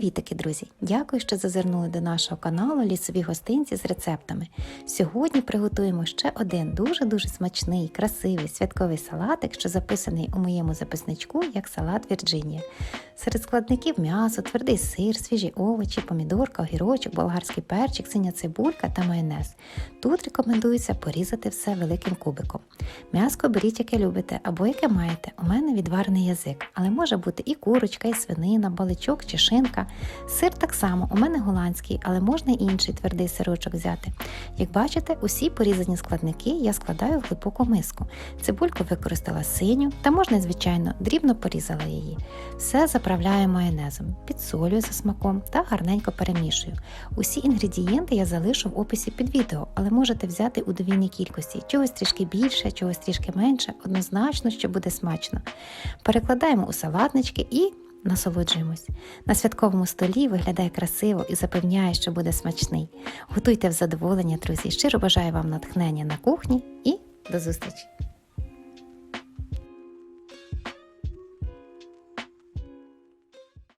Привітики, друзі! Дякую, що зазирнули до нашого каналу Лісові гостинці з рецептами. Сьогодні приготуємо ще один дуже-дуже смачний, красивий святковий салатик, що записаний у моєму записничку як салат Вірджинія. Серед складників м'ясо, твердий сир, свіжі овочі, помідорка, огірочок, болгарський перчик, синя цибулька та майонез. Тут рекомендується порізати все великим кубиком. М'яско беріть, яке любите або яке маєте. У мене відварений язик, але може бути і курочка, і свинина, баличок чи шинка. Сир так само, у мене голландський, але можна інший твердий сирочок взяти. Як бачите, усі порізані складники я складаю в глибоку миску. Цибульку використала синю, та можна, звичайно, дрібно порізала її. Все заправляю майонезом, підсолюю за смаком та гарненько перемішую. Усі інгредієнти я залишу в описі під відео, але можете взяти у довільній кількості, чогось трішки більше, чогось трішки менше, однозначно, що буде смачно. Перекладаємо у салатнички і насолоджуємось. На святковому столі виглядає красиво і запевняє, що буде смачний. Готуйте в задоволення, друзі. Щиро бажаю вам натхнення на кухні і до зустрічі!